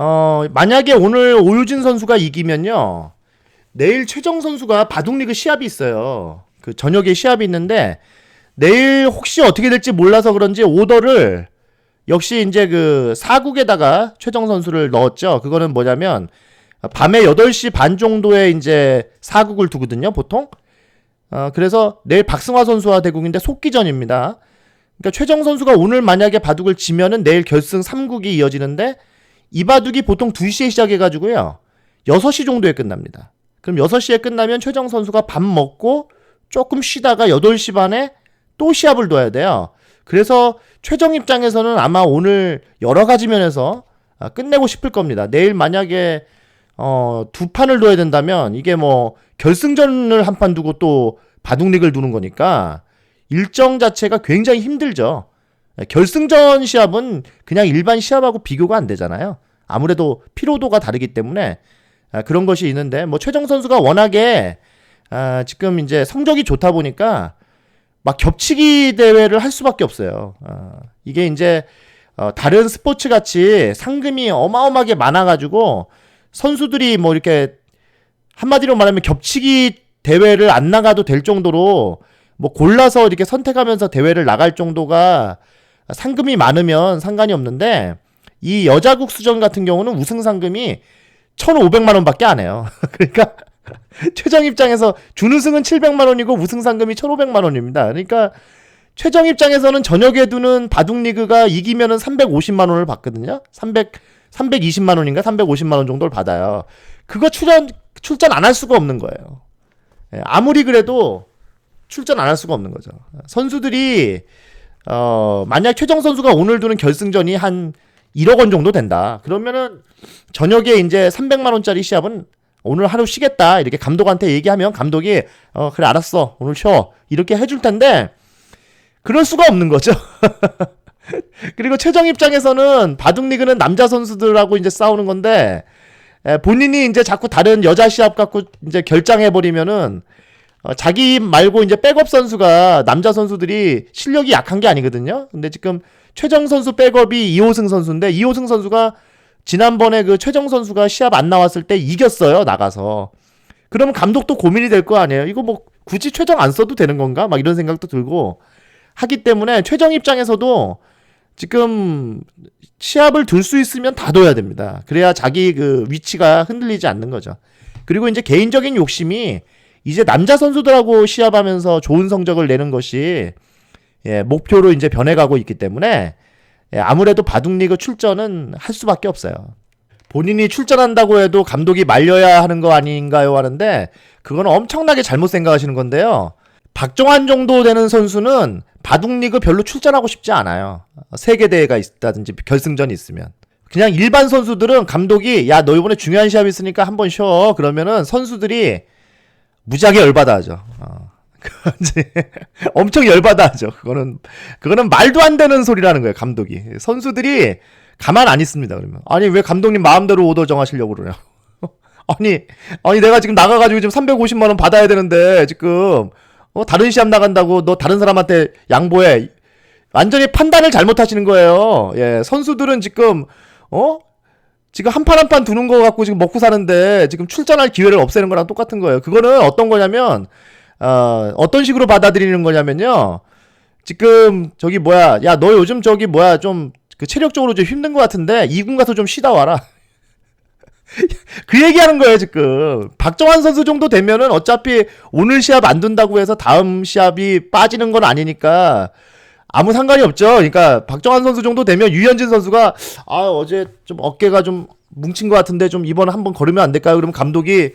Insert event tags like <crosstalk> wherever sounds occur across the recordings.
어, 만약에 오늘 오유진 선수가 이기면요. 내일 최정 선수가 바둑리그 시합이 있어요. 그 저녁에 시합이 있는데 내일 혹시 어떻게 될지 몰라서 그런지 오더를 역시 이제 그 사국에다가 최정 선수를 넣었죠. 그거는 뭐냐면 밤에 8시 반 정도에 이제 사국을 두거든요, 보통. 어, 그래서 내일 박승화 선수와 대국인데 속기전입니다. 그러니까 최정 선수가 오늘 만약에 바둑을 지면은 내일 결승 3국이 이어지는데 이 바둑이 보통 2시에 시작해가지고요. 6시 정도에 끝납니다. 그럼 6시에 끝나면 최정 선수가 밥 먹고 조금 쉬다가 8시 반에 또 시합을 둬야 돼요. 그래서 최정 입장에서는 아마 오늘 여러 가지 면에서 아, 끝내고 싶을 겁니다. 내일 만약에 어, 두 판을 둬야 된다면 이게 뭐 결승전을 한 판 두고 또 바둑릭을 두는 거니까 일정 자체가 굉장히 힘들죠. 결승전 시합은 그냥 일반 시합하고 비교가 안 되잖아요. 아무래도 피로도가 다르기 때문에 아, 그런 것이 있는데 뭐 최정 선수가 워낙에 아, 지금 이제 성적이 좋다 보니까 막 겹치기 대회를 할 수밖에 없어요. 아, 이게 이제 어, 다른 스포츠 같이 상금이 어마어마하게 많아가지고 선수들이 뭐 이렇게 한마디로 말하면 겹치기 대회를 안 나가도 될 정도로 뭐 골라서 이렇게 선택하면서 대회를 나갈 정도가 상금이 많으면 상관이 없는데 이 여자 국 수전 같은 경우는 우승 상금이 1,500만 원밖에 안 해요. <laughs> 그러니까 최정 입장에서 준우승은 700만 원이고 우승 상금이 1,500만 원입니다. 그러니까 최정 입장에서는 저녁에 두는 바둑 리그가 이기면은 350만 원을 받거든요. 300 320만 원인가 350만 원 정도를 받아요. 그거 출전 출전 안 할 수가 없는 거예요. 예, 아무리 그래도 출전 안 할 수가 없는 거죠. 선수들이 어 만약 최정 선수가 오늘 두는 결승전이 한 1억 원 정도 된다. 그러면은 저녁에 이제 300만 원짜리 시합은 오늘 하루 쉬겠다. 이렇게 감독한테 얘기하면 감독이 어 그래 알았어. 오늘 쉬어. 이렇게 해줄 텐데 그럴 수가 없는 거죠. <laughs> 그리고 최정 입장에서는 바둑 리그는 남자 선수들하고 이제 싸우는 건데 본인이 이제 자꾸 다른 여자 시합 갖고 이제 결장해 버리면은 어, 자기 말고 이제 백업 선수가 남자 선수들이 실력이 약한 게 아니거든요. 근데 지금 최정 선수 백업이 이호승 선수인데 이호승 선수가 지난번에 그 최정 선수가 시합 안 나왔을 때 이겼어요 나가서. 그러면 감독도 고민이 될 거 아니에요. 이거 뭐 굳이 최정 안 써도 되는 건가? 막 이런 생각도 들고 하기 때문에 최정 입장에서도 지금 시합을 둘수 있으면 다 둬야 됩니다. 그래야 자기 그 위치가 흔들리지 않는 거죠. 그리고 이제 개인적인 욕심이 이제 남자 선수들하고 시합하면서 좋은 성적을 내는 것이 예, 목표로 이제 변해가고 있기 때문에 예, 아무래도 바둑리그 출전은 할 수밖에 없어요. 본인이 출전한다고 해도 감독이 말려야 하는 거 아닌가요? 하는데 그건 엄청나게 잘못 생각하시는 건데요. 박정환 정도 되는 선수는 바둑리그 별로 출전하고 싶지 않아요. 세계 대회가 있다든지 결승전이 있으면. 그냥 일반 선수들은 감독이 야 너 이번에 중요한 시합 있으니까 한번 쉬어 그러면은 선수들이 무지하게 열받아 하죠. 어. <laughs> 이제 <laughs> 엄청 열받아 하죠. 그거는 그거는 말도 안 되는 소리라는 거예요. 감독이 선수들이 가만 안 있습니다. 그러면 아니 왜 감독님 마음대로 오더 정하시려고 그러냐? <laughs> 아니 아니 내가 지금 나가가지고 지금 350만 원 받아야 되는데 지금 어, 다른 시합 나간다고 너 다른 사람한테 양보해. 완전히 판단을 잘못하시는 거예요. 예, 선수들은 지금 어 지금 한 판 한 판 두는 거 갖고 지금 먹고 사는데 지금 출전할 기회를 없애는 거랑 똑같은 거예요. 그거는 어떤 거냐면 어 어떤 식으로 받아들이는 거냐면요. 지금 저기 뭐야, 야 너 요즘 저기 뭐야 좀 그 체력적으로 좀 힘든 것 같은데 이군 가서 좀 쉬다 와라. <laughs> 그 얘기하는 거예요 지금 박정환 선수 정도 되면은 어차피 오늘 시합 안 둔다고 해서 다음 시합이 빠지는 건 아니니까 아무 상관이 없죠. 그러니까 박정환 선수 정도 되면 유현진 선수가 아 어제 좀 어깨가 좀 뭉친 것 같은데 좀 이번 한번 걸으면 안 될까요? 그러면 감독이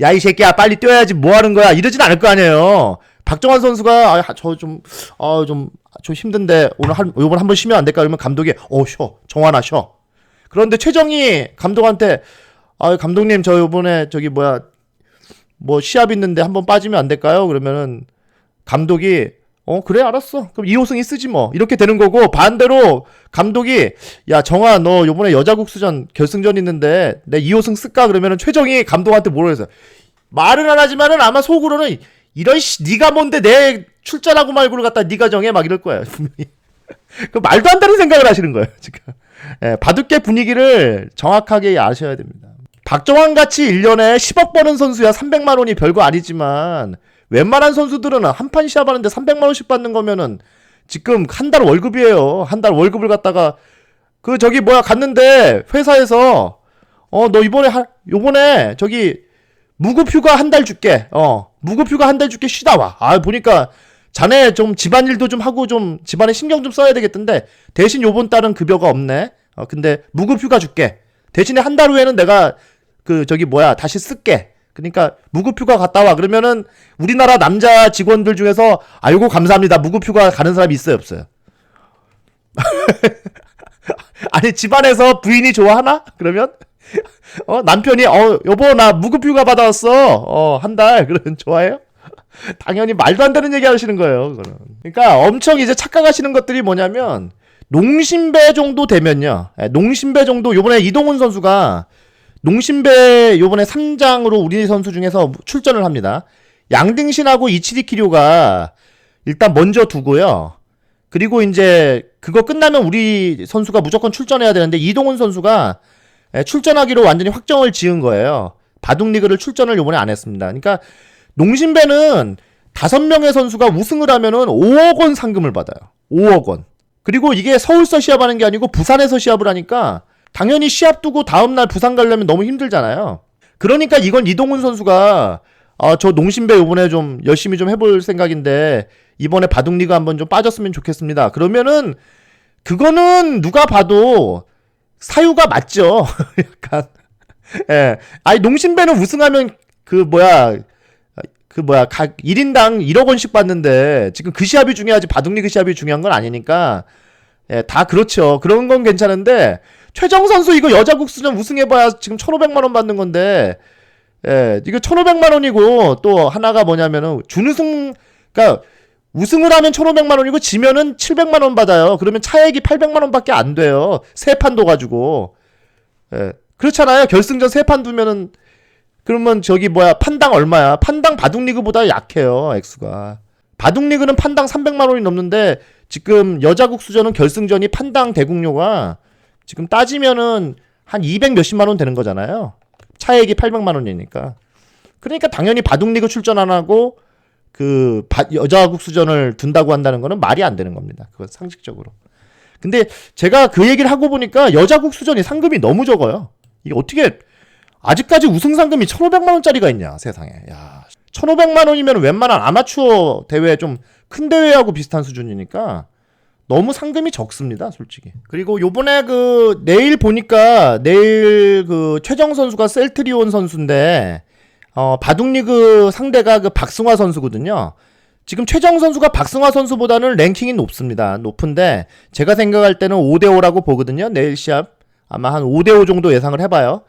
야 이 새끼야 빨리 뛰어야지 뭐 하는 거야 이러진 않을 거 아니에요. 박정환 선수가 아, 저좀 아, 힘든데 오늘 한 요번 한번 쉬면 안 될까? 그러면 감독이 어 쉬어 정환아 쉬어. 그런데 최정이 감독한테 아 감독님 저 요번에 저기 뭐야 뭐 시합 있는데 한번 빠지면 안 될까요? 그러면은 감독이 어 그래 알았어. 그럼 이호승이 쓰지 뭐. 이렇게 되는 거고 반대로 감독이 야 정아 너 요번에 여자국수전 결승전 있는데 내 이호승 쓸까? 그러면은 최정이 감독한테 뭐라 해서 말은 안 하지만은 아마 속으로는 이런 씨 네가 뭔데 내 출전하고 말고를 갖다 네가 정해? 막 이럴 거야 분명히. <laughs> 그 말도 안 되는 생각을 하시는 거예요 지금. 예, 바둑계 분위기를 정확하게 아셔야 됩니다. 박정환 같이 1년에 10억 버는 선수야 300만 원이 별거 아니지만 웬만한 선수들은 한 판 시합하는데 300만 원씩 받는 거면은 지금 한 달 월급이에요. 한 달 월급을 갖다가 그 저기 뭐야 갔는데 회사에서 어 너 이번에 한 요번에 저기 무급 휴가 한 달 줄게. 어 무급 휴가 한 달 줄게 쉬다 와. 아 보니까 자네 좀 집안일도 좀 하고 좀 집안에 신경 좀 써야 되겠던데 대신 요번 달은 급여가 없네. 어 근데 무급 휴가 줄게. 대신에 한 달 후에는 내가 그 저기 뭐야 다시 쓸게. 그러니까 무급휴가 갔다 와. 그러면은 우리나라 남자 직원들 중에서 아이고 감사합니다. 무급휴가 가는 사람이 있어요 없어요? <laughs> 아니 집안에서 부인이 좋아하나? 그러면? 어 남편이 어 여보 나 무급휴가 받아왔어. 어 한 달. 그러면 좋아해요? 당연히 말도 안 되는 얘기 하시는 거예요 그거는. 그러니까 엄청 이제 착각하시는 것들이 뭐냐면 농심배 정도 되면요. 예, 농심배 정도 요번에 이동훈 선수가 농심배 요번에 3장으로 우리 선수 중에서 출전을 합니다 양등신하고 이치리키료가 일단 먼저 두고요 그리고 이제 그거 끝나면 우리 선수가 무조건 출전해야 되는데 이동훈 선수가 예, 출전하기로 완전히 확정을 지은 거예요. 바둑리그를 출전을 요번에 안 했습니다. 그러니까 농심배는 다섯 명의 선수가 우승을 하면은 5억 원 상금을 받아요. 5억 원. 그리고 이게 서울서 시합하는 게 아니고 부산에서 시합을 하니까 당연히 시합 두고 다음날 부산 가려면 너무 힘들잖아요. 그러니까 이건 이동훈 선수가 아, 저 농심배 요번에 좀 열심히 좀 해볼 생각인데 이번에 바둑리그 한번 좀 빠졌으면 좋겠습니다. 그러면은 그거는 누가 봐도 사유가 맞죠. <laughs> 약간 예. 아니 농심배는 우승하면 그 뭐야 그 뭐야 각 1인당 1억 원씩 받는데 지금 그 시합이 중요하지 바둑리그 시합이 중요한 건 아니니까 예, 다 그렇죠. 그런 건 괜찮은데 최정 선수 이거 여자 국수전 우승해봐야 지금 1,500만 원 받는 건데 예, 이거 1,500만 원이고 또 하나가 뭐냐면은 준우승 그러니까 우승을 하면 1,500만 원이고 지면은 700만 원 받아요. 그러면 차액이 800만 원밖에 안 돼요. 세 판도 가지고. 예. 그렇잖아요. 결승전 세 판 두면은 그러면 저기 뭐야 판당 얼마야? 판당 바둑리그보다 약해요. 액수가. 바둑리그는 판당 300만 원이 넘는데 지금 여자국수전은 결승전이 판당 대국료가 지금 따지면은 한 200 몇십만 원 되는 거잖아요. 차액이 800만 원이니까. 그러니까 당연히 바둑리그 출전 안 하고 그 바, 여자 국수전을 둔다고 한다는 거는 말이 안 되는 겁니다. 그건 상식적으로. 근데 제가 그 얘기를 하고 보니까 여자 국수전이 상금이 너무 적어요. 이게 어떻게 아직까지 우승 상금이 1,500만 원짜리가 있냐, 세상에. 야. 1,500만 원이면 웬만한 아마추어 대회 좀 큰 대회하고 비슷한 수준이니까 너무 상금이 적습니다, 솔직히. 그리고 요번에 그 내일 보니까 내일 그 최정 선수가 셀트리온 선수인데 어, 바둑리그 상대가 그 박승화 선수거든요. 지금 최정 선수가 박승화 선수보다는 랭킹이 높습니다. 높은데 제가 생각할 때는 5대 5라고 보거든요. 내일 시합 아마 한 5대 5 정도 예상을 해 봐요.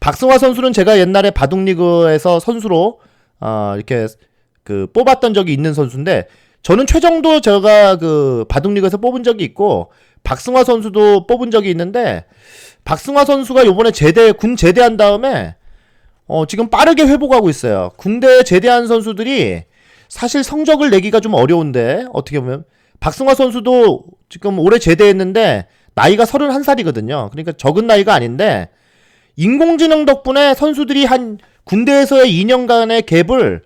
박승화 선수는 제가 옛날에 바둑리그에서 선수로 어, 이렇게 그 뽑았던 적이 있는 선수인데 저는 최정도 제가 그 바둑리그에서 뽑은 적이 있고 박승화 선수도 뽑은 적이 있는데 박승화 선수가 요번에 제대 군 제대한 다음에 어, 지금 빠르게 회복하고 있어요. 군대에 제대한 선수들이 사실 성적을 내기가 좀 어려운데, 어떻게 보면. 박승화 선수도 지금 올해 제대했는데, 나이가 31살이거든요. 그러니까 적은 나이가 아닌데, 인공지능 덕분에 선수들이 한 군대에서의 2년간의 갭을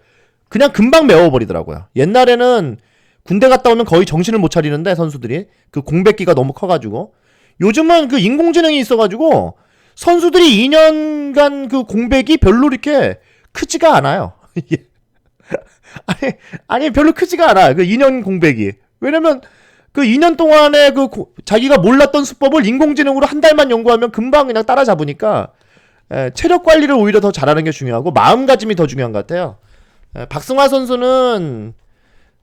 그냥 금방 메워버리더라고요. 옛날에는 군대 갔다 오면 거의 정신을 못 차리는데, 선수들이. 그 공백기가 너무 커가지고. 요즘은 그 인공지능이 있어가지고, 선수들이 2년간 그 공백이 별로 이렇게 크지가 않아요. <laughs> 아니, 아니, 별로 크지가 않아. 그 2년 공백이. 왜냐면, 그 2년 동안에 그 고, 자기가 몰랐던 수법을 인공지능으로 한 달만 연구하면 금방 그냥 따라잡으니까, 에, 체력 관리를 오히려 더 잘하는 게 중요하고, 마음가짐이 더 중요한 것 같아요. 에, 박승화 선수는,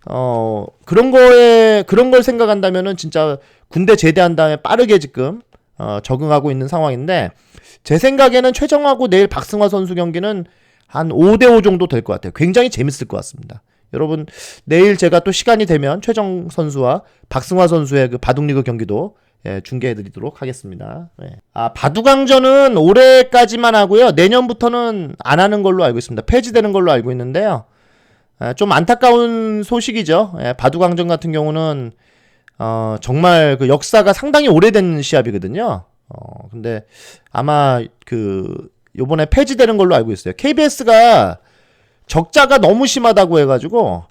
어, 그런 거에, 그런 걸 생각한다면은 진짜 군대 제대한 다음에 빠르게 지금, 어, 적응하고 있는 상황인데 제 생각에는 최정하고 내일 박승화 선수 경기는 한 5대5 정도 될 것 같아요. 굉장히 재밌을 것 같습니다. 여러분 내일 제가 또 시간이 되면 최정 선수와 박승화 선수의 그 바둑리그 경기도 예, 중계해 드리도록 하겠습니다. 예. 아 바둑왕전은 올해까지만 하고요. 내년부터는 안 하는 걸로 알고 있습니다. 폐지되는 걸로 알고 있는데요. 예, 좀 안타까운 소식이죠. 예, 바둑왕전 같은 경우는 어, 정말 그 역사가 상당히 오래된 시합이거든요. 어, 근데 아마 그 요번에 폐지되는 걸로 알고 있어요. KBS가 적자가 너무 심하다고 해가지고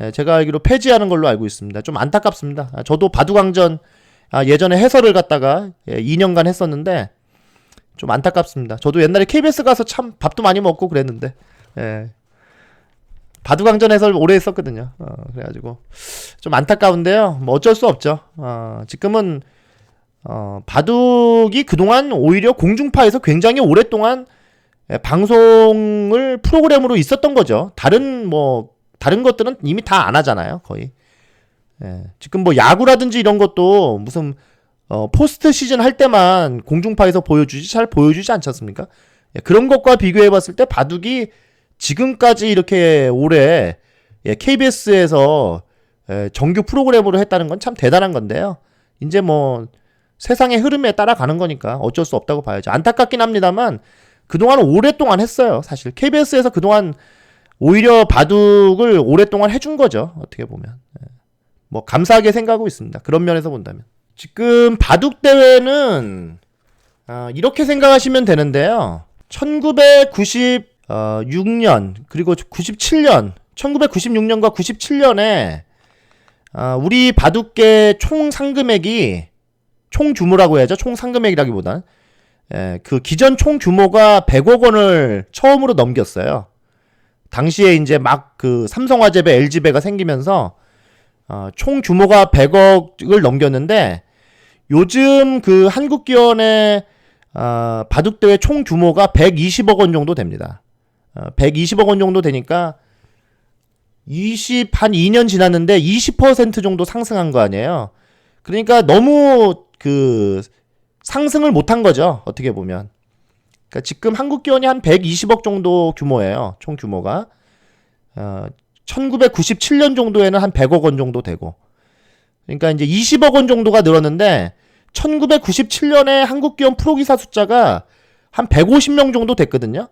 예, 제가 알기로 폐지하는 걸로 알고 있습니다. 좀 안타깝습니다. 아, 저도 바둑왕전 아, 예전에 해설을 갖다가 예, 2년간 했었는데 좀 안타깝습니다. 저도 옛날에 KBS 가서 참 밥도 많이 먹고 그랬는데 예. 바둑왕전 해설 오래 했었거든요. 어, 그래가지고 좀 안타까운데요. 뭐 어쩔 수 없죠. 어, 지금은 어, 바둑이 그동안 오히려 공중파에서 굉장히 오랫동안 예, 방송을 프로그램으로 있었던 거죠. 다른 뭐 다른 것들은 이미 다 안 하잖아요, 거의. 예, 지금 뭐 야구라든지 이런 것도 무슨 어, 포스트 시즌 할 때만 공중파에서 보여주지 잘 보여주지 않지 않습니까? 예, 그런 것과 비교해봤을 때 바둑이 지금까지 이렇게 예, KBS에서 예, 정규 프로그램으로 했다는 건 참 대단한 건데요. 이제 뭐 세상의 흐름에 따라가는 거니까 어쩔 수 없다고 봐야죠. 안타깝긴 합니다만 그동안 오랫동안 했어요. 사실 KBS에서 그동안 오히려 바둑을 오랫동안 해준 거죠. 어떻게 보면 예. 뭐 감사하게 생각하고 있습니다. 그런 면에서 본다면 지금 바둑 대회는 아, 이렇게 생각하시면 되는데요. 1996년 그리고 97년 1996년과 97년에 아, 우리 바둑계 총 상금액이 총 규모라고 해야죠. 총 상금액이라기보단 예, 그 기존 총 규모가 100억 원을 처음으로 넘겼어요. 당시에 이제 막 그 삼성화재배, LG배가 생기면서 어, 총 규모가 100억을 넘겼는데 요즘 그 한국기원의 어, 바둑대회 총 규모가 120억 원 정도 됩니다. 어, 120억 원 정도 되니까 20, 한 2년 지났는데 20% 정도 상승한 거 아니에요. 그러니까 너무 그 상승을 못한 거죠. 어떻게 보면. 그러니까 지금 한국 기원이 한 120억 정도 규모예요. 총 규모가. 어, 1997년 정도에는 한 100억 원 정도 되고. 그러니까 이제 20억 원 정도가 늘었는데 1997년에 한국 기원 프로기사 숫자가 한 150명 정도 됐거든요.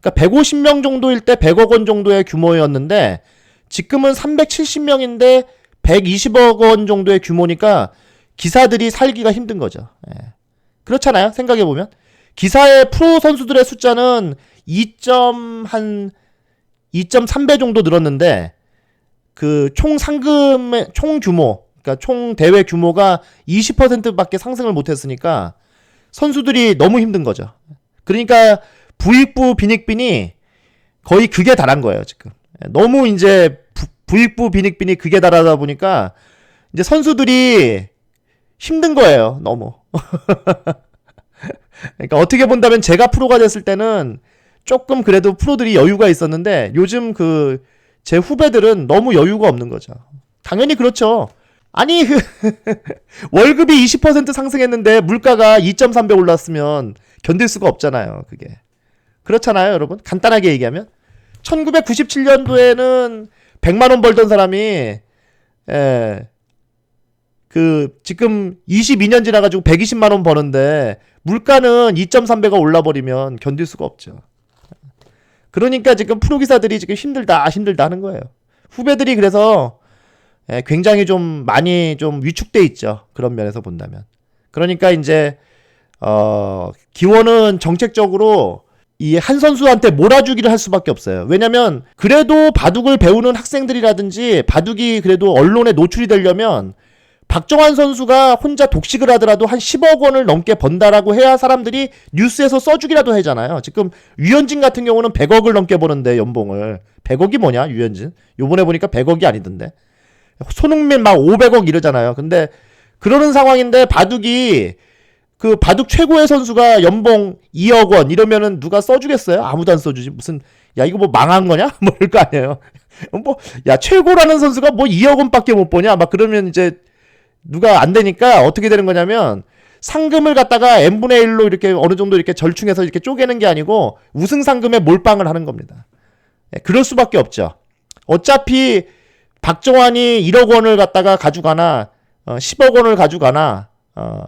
그러니까 150명 정도일 때 100억 원 정도의 규모였는데 지금은 370명인데 120억 원 정도의 규모니까 기사들이 살기가 힘든 거죠. 예. 그렇잖아요. 생각해 보면 기사의 프로 선수들의 숫자는 2점 한2.3배 정도 늘었는데 그 총 상금의 총 규모 그러니까 총 대회 규모가 20%밖에 상승을 못 했으니까 선수들이 너무 힘든 거죠. 그러니까 부익부 빈익빈이 거의 극에 달한 거예요, 지금. 너무 이제 부, 부익부 빈익빈이 극에 달하다 보니까 이제 선수들이 힘든 거예요, 너무. <laughs> 그러니까 어떻게 본다면 제가 프로가 됐을 때는 조금 그래도 프로들이 여유가 있었는데 요즘 그 제 후배들은 너무 여유가 없는 거죠. 당연히 그렇죠. 아니 그 <laughs> 월급이 20% 상승했는데 물가가 2.3배 올랐으면 견딜 수가 없잖아요. 그게 그렇잖아요, 여러분. 간단하게 얘기하면 1997년도에는 100만 원 벌던 사람이 예. 그 지금 22년 지나 가지고 120만 원 버는데 물가는 2.3배가 올라 버리면 견딜 수가 없죠. 그러니까 지금 프로 기사들이 지금 힘들다 힘들다 하는 거예요. 후배들이 그래서 예, 굉장히 좀 많이 좀 위축돼 있죠. 그런 면에서 본다면. 그러니까 이제 어 기원은 정책적으로 이 한 선수한테 몰아주기를 할 수밖에 없어요. 왜냐면 그래도 바둑을 배우는 학생들이라든지 바둑이 그래도 언론에 노출이 되려면 박정환 선수가 혼자 독식을 하더라도 한 10억 원을 넘게 번다라고 해야 사람들이 뉴스에서 써주기라도 하잖아요. 지금 유현진 같은 경우는 100억을 넘게 버는데 연봉을 100억이 뭐냐 유현진? 요번에 보니까 100억이 아니던데. 손흥민 막 500억 이러잖아요. 근데 그러는 상황인데 바둑이 그 바둑 최고의 선수가 연봉 2억 원 이러면은 누가 써주겠어요? 아무도 안 써주지. 무슨 야 이거 뭐 망한 거냐? <laughs> 뭐 이럴 거 아니에요. <laughs> 뭐 야 최고라는 선수가 뭐 2억 원밖에 못 버냐? 막 그러면 이제 누가 안 되니까 어떻게 되는 거냐면 상금을 갖다가 n분의 1로 이렇게 어느 정도 이렇게 절충해서 이렇게 쪼개는 게 아니고 우승 상금에 몰빵을 하는 겁니다. 네, 그럴 수밖에 없죠. 어차피 박정환이 1억 원을 갖다가 가져가나 어, 10억 원을 가져가나 어,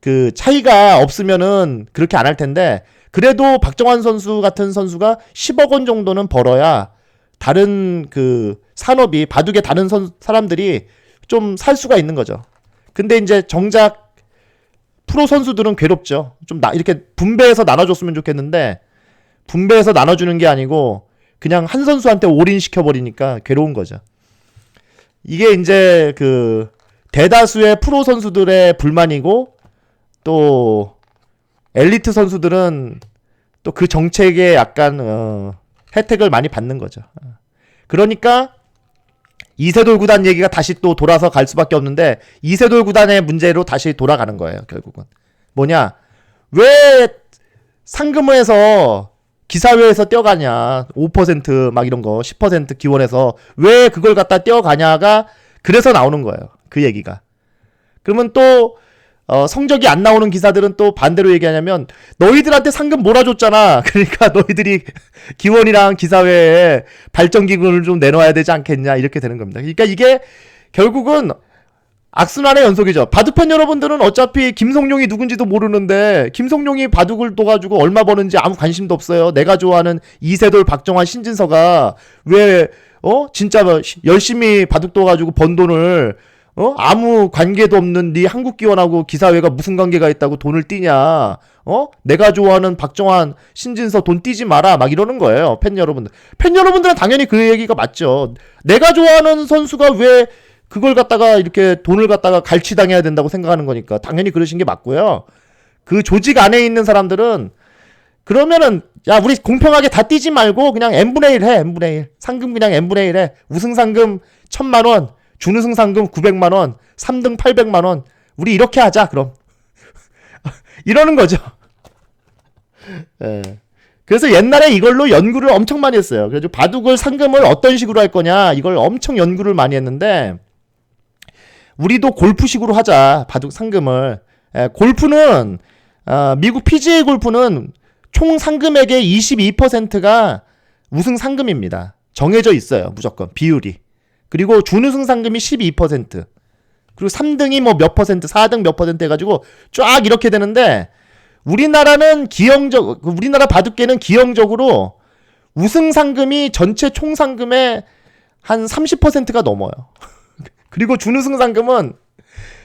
그 차이가 없으면은 그렇게 안 할 텐데 그래도 박정환 선수 같은 선수가 10억 원 정도는 벌어야 다른 그 산업이 바둑의 다른 선, 사람들이 좀 살 수가 있는 거죠. 근데 이제 정작 프로 선수들은 괴롭죠. 좀 나, 이렇게 분배해서 나눠줬으면 좋겠는데 분배해서 나눠주는 게 아니고 그냥 한 선수한테 올인 시켜 버리니까 괴로운 거죠. 이게 이제 그 대다수의 프로 선수들의 불만이고 또 엘리트 선수들은 또 그 정책에 약간 어, 혜택을 많이 받는 거죠. 그러니까 이세돌 구단 얘기가 다시 또 돌아서 갈 수밖에 없는데 이세돌 구단의 문제로 다시 돌아가는 거예요. 결국은 뭐냐 왜 상금에서 기사회에서 뛰어가냐 5%막 이런 거 10% 기원해서 왜 그걸 갖다 뛰어가냐가 그래서 나오는 거예요. 그 얘기가 그러면 또 어, 성적이 안 나오는 기사들은 또 반대로 얘기하냐면 너희들한테 상금 몰아줬잖아. <laughs> 그러니까 너희들이 기원이랑 기사회에 발전기금을 좀 내놓아야 되지 않겠냐 이렇게 되는 겁니다. 그러니까 이게 결국은 악순환의 연속이죠. 바둑팬 여러분들은 어차피 김성룡이 누군지도 모르는데 김성룡이 바둑을 둬가지고 얼마 버는지 아무 관심도 없어요. 내가 좋아하는 이세돌, 박정환, 신진서가 왜 어? 진짜 뭐 열심히 바둑 둬가지고 번 돈을 어? 아무 관계도 없는 네 한국 기원하고 기사회가 무슨 관계가 있다고 돈을 띠냐? 어? 내가 좋아하는 박정환, 신진서 돈 띠지 마라. 막 이러는 거예요. 팬 여러분들. 팬 여러분들은 당연히 그 얘기가 맞죠. 내가 좋아하는 선수가 왜 그걸 갖다가 이렇게 돈을 갖다가 갈취당해야 된다고 생각하는 거니까 당연히 그러신 게 맞고요. 그 조직 안에 있는 사람들은 그러면은 야 우리 공평하게 다 뛰지 말고 그냥 n분의 1 해. n분의 1. 상금 그냥 n분의 1 해. 우승 상금 천만 원. 준우승 상금 900만 원, 3등 800만 원. 우리 이렇게 하자. 그럼 <laughs> 이러는 거죠. <laughs> 예. 그래서 옛날에 이걸로 연구를 엄청 많이 했어요. 그래서 바둑을 상금을 어떤 식으로 할 거냐 이걸 엄청 연구를 많이 했는데 우리도 골프식으로 하자 바둑 상금을. 예, 골프는 어, 미국 PGA 골프는 총 상금액의 22%가 우승 상금입니다. 정해져 있어요. 무조건 비율이. 그리고 준우승 상금이 12%. 그리고 3등이 뭐 몇 퍼센트, 4등 몇 퍼센트 해가지고 쫙 이렇게 되는데 우리나라는 기형적, 우리나라 바둑계는 기형적으로 우승 상금이 전체 총 상금의 한 30%가 넘어요. <laughs> 그리고 준우승 상금은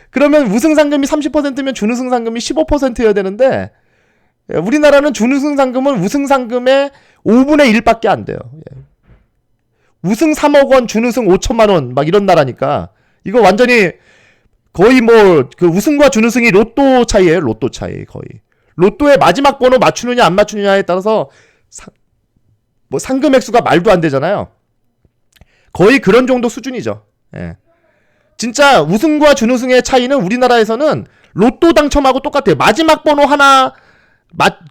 그러면 우승 상금이 30%면 준우승 상금이 15%여야 되는데 우리나라는 준우승 상금은 우승 상금의 5분의 1밖에 안 돼요. 예. 우승 3억 원, 준우승 5천만 원, 막 이런 나라니까. 이거 완전히 거의 뭐, 그 우승과 준우승이 로또 차이에요 로또 차이, 거의. 로또의 마지막 번호 맞추느냐, 안 맞추느냐에 따라서 상, 뭐 상금 액수가 말도 안 되잖아요. 거의 그런 정도 수준이죠. 예. 진짜 우승과 준우승의 차이는 우리나라에서는 로또 당첨하고 똑같아요. 마지막 번호 하나,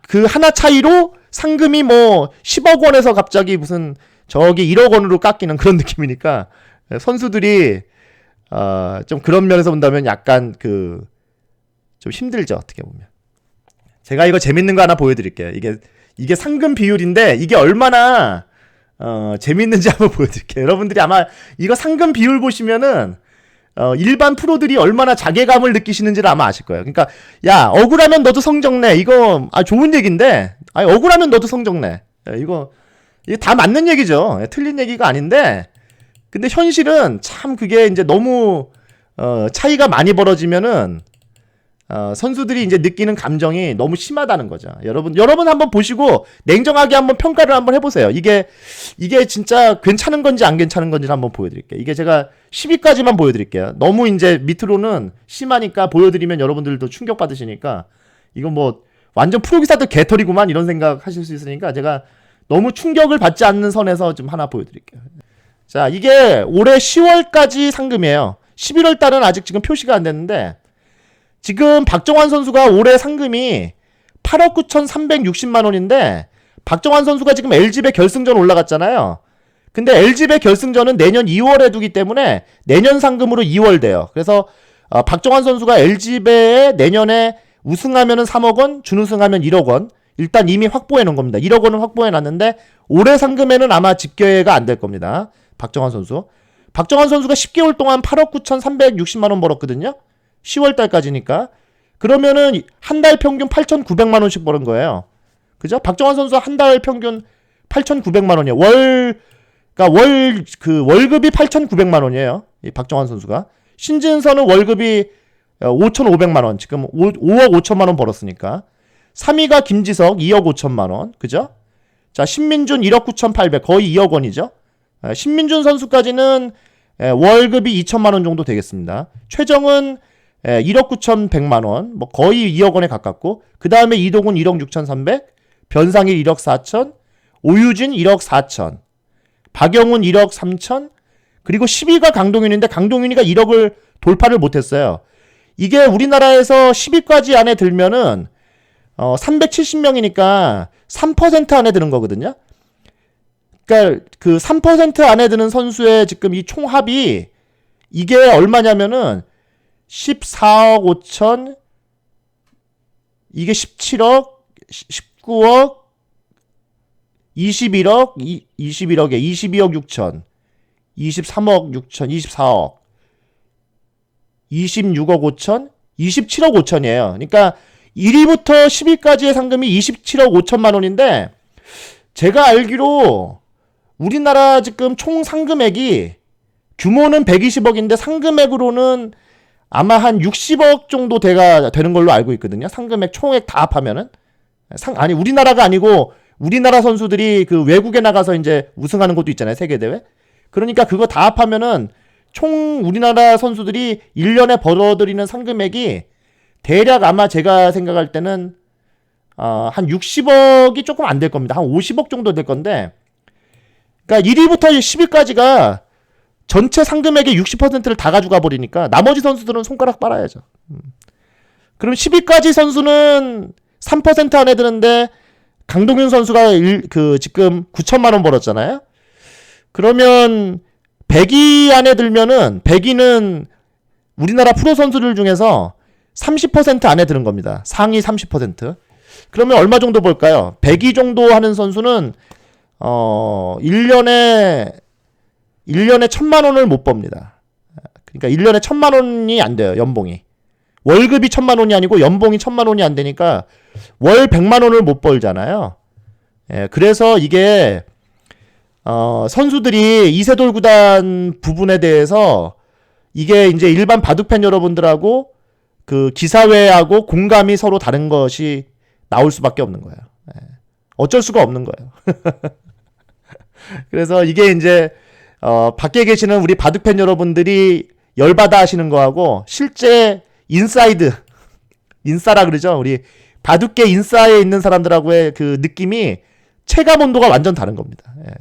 그 하나 차이로 상금이 뭐 10억 원에서 갑자기 무슨 저기 1억 원으로 깎이는 그런 <laughs> 느낌이니까 선수들이 어, 좀 그런 면에서 본다면 약간 그 좀 힘들죠 어떻게 보면. 제가 이거 재밌는 거 하나 보여드릴게요. 이게 이게 상금 비율인데 이게 얼마나 어, 재밌는지 <laughs> 한번 보여드릴게요. 여러분들이 아마 이거 상금 비율 보시면은 어, 일반 프로들이 얼마나 자괴감을 느끼시는지를 아마 아실 거예요. 그러니까 야 억울하면 너도 성적 내. 이거 아 좋은 얘기인데. 아 억울하면 너도 성적 내. 이거 이게 다 맞는 얘기죠. 예, 틀린 얘기가 아닌데, 근데 현실은 참 그게 이제 너무 어, 차이가 많이 벌어지면은 어, 선수들이 이제 느끼는 감정이 너무 심하다는 거죠. 여러분, 여러분 한번 보시고 냉정하게 한번 평가를 한번 해보세요. 이게 이게 진짜 괜찮은 건지 안 괜찮은 건지 한번 보여드릴게요. 이게 제가 10위까지만 보여드릴게요. 너무 이제 밑으로는 심하니까 보여드리면 여러분들도 충격 받으시니까 이건 뭐 완전 프로기사들 개털이구만 이런 생각 하실 수 있으니까 제가 너무 충격을 받지 않는 선에서 좀 하나 보여드릴게요. 자, 이게 올해 10월까지 상금이에요. 11월 달은 아직 지금 표시가 안 됐는데, 지금 박정환 선수가 올해 상금이 8억 9,360만 원인데, 박정환 선수가 지금 LG배 결승전 올라갔잖아요. 근데 LG배 결승전은 내년 2월에 두기 때문에 내년 상금으로 2월 돼요. 그래서 어, 박정환 선수가 LG배에 내년에 우승하면은 3억 원, 준우승하면 1억 원, 일단 이미 확보해 놓은 겁니다. 1억 원은 확보해 놨는데 올해 상금에는 아마 집계가 안 될 겁니다. 박정환 선수. 박정환 선수가 10개월 동안 8억 9,360만 원 벌었거든요. 10월 달까지니까. 그러면은 한 달 평균 8,900만 원씩 버는 거예요. 그죠? 박정환 선수 한 달 평균 8,900만 원이에요. 월 그러니까 월 그 월급이 8,900만 원이에요. 이 박정환 선수가 신진서는 월급이 5,500만 원. 지금 5, 억 5천만 원 벌었으니까. 3위가 김지석 2억 5천만 원. 그죠? 자, 신민준 1억 9,800. 거의 2억 원이죠. 에, 신민준 선수까지는 에, 월급이 2천만 원 정도 되겠습니다. 최정은 에, 1억 9,100만 원. 뭐 거의 2억 원에 가깝고. 그 다음에 이동훈 1억 6,300. 변상일 1억 4천. 오유진 1억 4천. 박영훈 1억 3천. 그리고 10위가 강동윤인데 강동윤이가 1억을 돌파를 못했어요. 이게 우리나라에서 10위까지 안에 들면은 어 370명이니까 3% 안에 드는 거거든요. 그러니까 그 3% 안에 드는 선수의 지금 이 총합이 이게 얼마냐면은 14억 5천 이게 17억 19억 21억 21억에 22억 6천 23억 6천 24억 26억 5천 27억 5천이에요. 그러니까 1위부터 10위까지의 상금이 27억 5천만 원인데 제가 알기로 우리나라 지금 총 상금액이 규모는 120억인데 상금액으로는 아마 한 60억 정도 돼가 되는 걸로 알고 있거든요. 상금액 총액 다 합하면은 상 아니 우리나라가 아니고 우리나라 선수들이 그 외국에 나가서 이제 우승하는 것도 있잖아요. 세계 대회. 그러니까 그거 다 합하면은 총 우리나라 선수들이 1년에 벌어들이는 상금액이 대략 아마 제가 생각할 때는 어, 한 60억이 조금 안 될 겁니다. 한 50억 정도 될 건데 그러니까 1위부터 10위까지가 전체 상금액의 60%를 다 가져가 버리니까 나머지 선수들은 손가락 빨아야죠. 음. 그럼 10위까지 선수는 3% 안에 드는데 강동윤 선수가 일, 그 지금 9천만 원 벌었잖아요. 그러면 100위 안에 들면은 100위는 우리나라 프로 선수들 중에서 30% 안에 드는 겁니다. 상위 30%. 그러면 얼마 정도 벌까요? 100위 정도 하는 선수는 어 1년에 1년에 1000만 원을 못 법니다. 그러니까 1년에 1000만 원이 안 돼요, 연봉이. 월급이 1000만 원이 아니고 연봉이 1000만 원이 안 되니까 월 100만 원을 못 벌잖아요. 예, 그래서 이게 어, 선수들이 이세돌 구단 부분에 대해서 이게 이제 일반 바둑팬 여러분들하고 그 기사회하고 공감이 서로 다른 것이 나올 수밖에 없는 거예요. 예. 어쩔 수가 없는 거예요. <laughs> 그래서 이게 이제 어, 밖에 계시는 우리 바둑팬 여러분들이 열받아 하시는 거하고 실제 인사이드 <laughs> 인싸라 그러죠. 우리 바둑계 인싸에 있는 사람들하고의 그 느낌이 체감 온도가 완전 다른 겁니다. 예.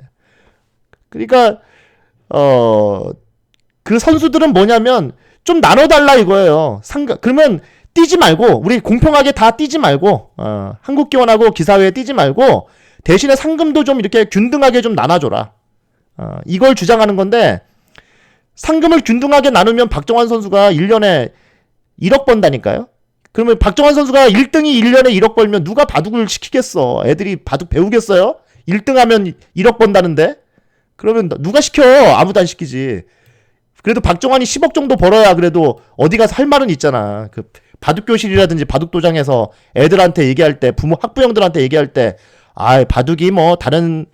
그러니까 어 그 선수들은 뭐냐면 좀 나눠달라 이거예요. 상가 그러면 뛰지 말고 우리 공평하게 다 뛰지 말고 어, 한국 기원하고 기사회에 뛰지 말고 대신에 상금도 좀 이렇게 균등하게 좀 나눠줘라. 어, 이걸 주장하는 건데 상금을 균등하게 나누면 박정환 선수가 1년에 1억 번다니까요. 그러면 박정환 선수가 1등이 1년에 1억 벌면 누가 바둑을 시키겠어? 애들이 바둑 배우겠어요? 1등 하면 1억 번다는데? 그러면 누가 시켜? 아무도 안 시키지. 그래도 박정환이 10억 정도 벌어야 그래도 어디 가서 할 말은 있잖아. 그 바둑 교실이라든지 바둑 도장에서 애들한테 얘기할 때 부모 학부형들한테 얘기할 때 아, 바둑이 뭐 다른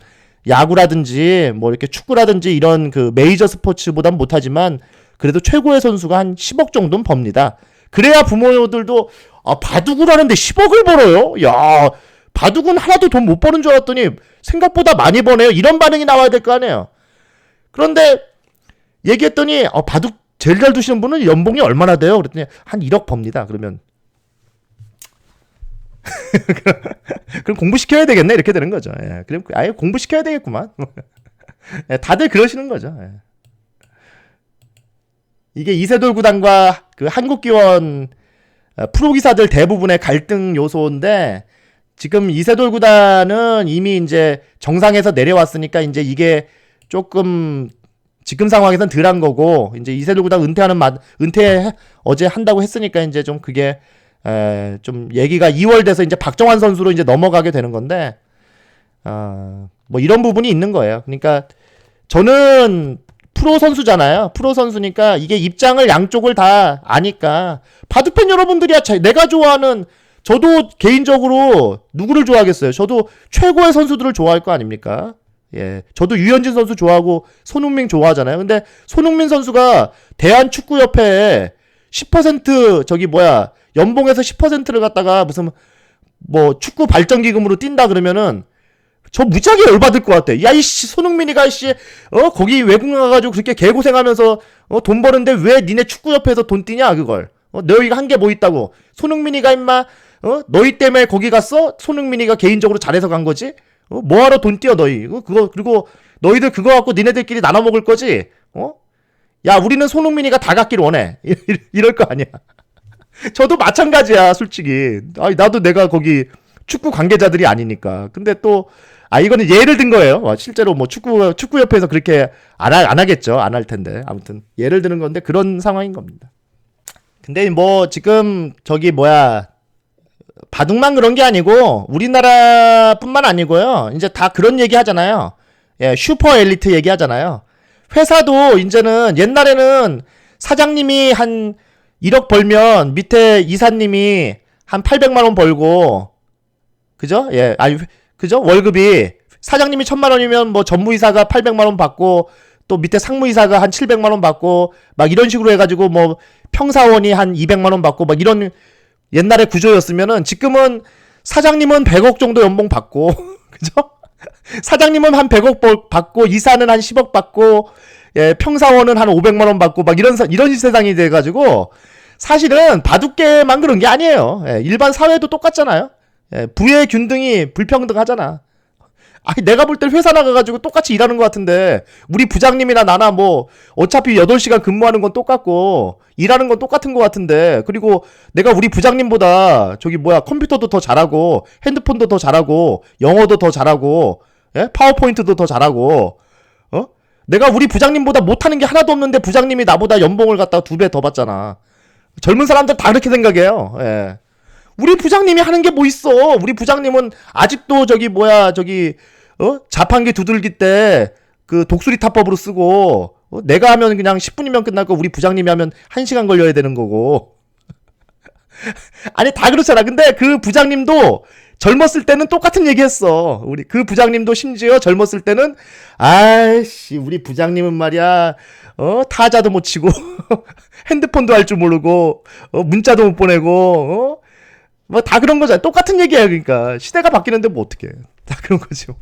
야구라든지 뭐 이렇게 축구라든지 이런 그 메이저 스포츠보단 못하지만 그래도 최고의 선수가 한 10억 정도는 법니다. 그래야 부모들도 아, 바둑을 하는데 10억을 벌어요? 야, 바둑은 하나도 돈 못 버는 줄 알았더니 생각보다 많이 버네요. 이런 반응이 나와야 될 거 아니에요. 그런데 얘기했더니 어, 바둑 제일 잘 두시는 분은 연봉이 얼마나 돼요? 그랬더니 한 1억 법니다. 그러면 <laughs> 그럼 공부시켜야 되겠네 이렇게 되는 거죠. 예. 그럼 아예 공부시켜야 되겠구만. <laughs> 예, 다들 그러시는 거죠. 예. 이게 이세돌 구단과 그 한국기원 어, 프로기사들 대부분의 갈등 요소인데 지금 이세돌 구단은 이미 이제 정상에서 내려왔으니까 이제 이게 조금 지금 상황에선 덜한 거고 이제 이세돌 구단 은퇴하는 맛 은퇴 어제 한다고 했으니까 이제 좀 그게 에, 좀 얘기가 2월 돼서 이제 박정환 선수로 이제 넘어가게 되는 건데 어, 뭐 이런 부분이 있는 거예요. 그러니까 저는 프로 선수잖아요. 프로 선수니까 이게 입장을 양쪽을 다 아니까 바둑팬 여러분들이야 내가 좋아하는 저도 개인적으로 누구를 좋아하겠어요. 저도 최고의 선수들을 좋아할 거 아닙니까? 예. 저도 유현진 선수 좋아하고 손흥민 좋아하잖아요. 근데 손흥민 선수가 대한축구협회에 10% 저기 뭐야 연봉에서 10%를 갖다가 무슨 뭐 축구 발전 기금으로 뛴다 그러면은 저 무지하게 열받을 것 같아. 야 이씨 손흥민이가 씨 어 거기 외국 나가가지고 그렇게 개고생하면서 어, 돈 버는데 왜 니네 축구협회에서 돈 뛰냐 그걸. 어 너희가 한 게 뭐 있다고. 손흥민이가 임마 어 너희 때문에 거기 갔어? 손흥민이가 개인적으로 잘해서 간 거지? 어 뭐하러 돈 띄어 너희? 어, 그거 그리고 너희들 그거 갖고 니네들끼리 나눠 먹을 거지? 어? 야 우리는 손흥민이가 다 갖길 원해. <laughs> 이럴 거 아니야. <laughs> 저도 마찬가지야, 솔직히. 아, 나도 내가 거기 축구 관계자들이 아니니까. 근데 또, 아, 이거는 예를 든 거예요. 어, 실제로 뭐 축구, 축구 협회에서 그렇게 안, 하, 안 하겠죠. 안 할 텐데. 아무튼, 예를 드는 건데 그런 상황인 겁니다. 근데 뭐, 지금, 저기, 뭐야, 바둑만 그런 게 아니고, 우리나라뿐만 아니고요. 이제 다 그런 얘기 하잖아요. 예, 슈퍼 엘리트 얘기 하잖아요. 회사도 이제는 옛날에는 사장님이 한 1억 벌면 밑에 이사님이 한 800만 원 벌고 그죠? 예. 아니 그죠? 월급이 사장님이 1000만 원이면 뭐 전무이사가 800만 원 받고 또 밑에 상무이사가 한 700만 원 받고 막 이런 식으로 해 가지고 뭐 평사원이 한 200만 원 받고 막 이런 옛날의 구조였으면은 지금은 사장님은 100억 정도 연봉 받고 <laughs> 그죠? 사장님은 한 100억 벌- 받고 이사는 한 10억 받고 예, 평사원은 한 500만 원 받고 막 이런 사- 이런 세상이 돼 가지고 사실은 바둑계만 그런 게 아니에요. 예, 일반 사회도 똑같잖아요. 예, 부의 균등이 불평등하잖아. 아니 내가 볼 땐 회사 나가가지고 똑같이 일하는 것 같은데 우리 부장님이나 나나 뭐 어차피 8시간 근무하는 건 똑같고 일하는 건 똑같은 것 같은데 그리고 내가 우리 부장님보다 저기 뭐야 컴퓨터도 더 잘하고 핸드폰도 더 잘하고 영어도 더 잘하고 예? 파워포인트도 더 잘하고 어? 내가 우리 부장님보다 못하는 게 하나도 없는데 부장님이 나보다 연봉을 갖다가 두 배 더 받잖아 젊은 사람들 다 그렇게 생각해요 예. 우리 부장님이 하는 게 뭐 있어? 우리 부장님은 아직도 저기 뭐야 저기 어 자판기 두들기 때 그 독수리 타법으로 쓰고 어? 내가 하면 그냥 10분이면 끝날 거 우리 부장님이 하면 1시간 걸려야 되는 거고 <laughs> 아니 다 그렇잖아. 근데 그 부장님도 젊었을 때는 똑같은 얘기했어. 우리 그 부장님도 심지어 젊었을 때는 아이씨 우리 부장님은 말이야 어 타자도 못 치고 <laughs> 핸드폰도 할 줄 모르고 어 문자도 못 보내고 어 뭐 다 그런 거잖아. 똑같은 얘기야 그러니까 시대가 바뀌는데 뭐 어떻게 다 그런 거죠.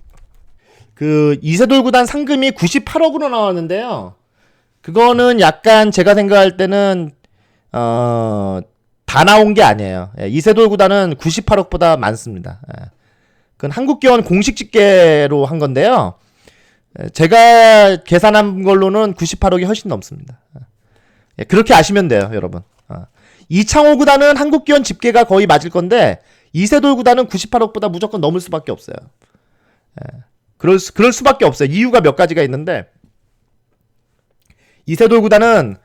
그 이세돌 구단 상금이 98억으로 나왔는데요. 그거는 약간 제가 생각할 때는 어. 다 나온 게 아니에요. 예, 이세돌 구단은 98억보다 많습니다. 예. 그건 한국기원 공식 집계로 한 건데요. 예, 제가 계산한 걸로는 98억이 훨씬 넘습니다. 예, 그렇게 아시면 돼요, 여러분. 어. 이창호 구단은 한국기원 집계가 거의 맞을 건데 이세돌 구단은 98억보다 무조건 넘을 수밖에 없어요. 예, 그럴 수, 그럴 수밖에 없어요. 이유가 몇 가지가 있는데 이세돌 구단은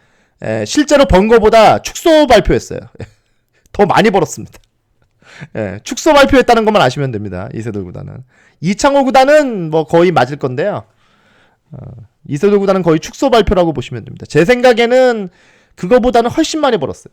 예, 실제로 번 거보다 축소 발표했어요. <laughs> 더 많이 벌었습니다. 예, 축소 발표했다는 것만 아시면 됩니다. 이세돌 구단은. 이창호 구단은 뭐 거의 맞을 건데요. 어, 이세돌 구단은 거의 축소 발표라고 보시면 됩니다. 제 생각에는 그거보다는 훨씬 많이 벌었어요.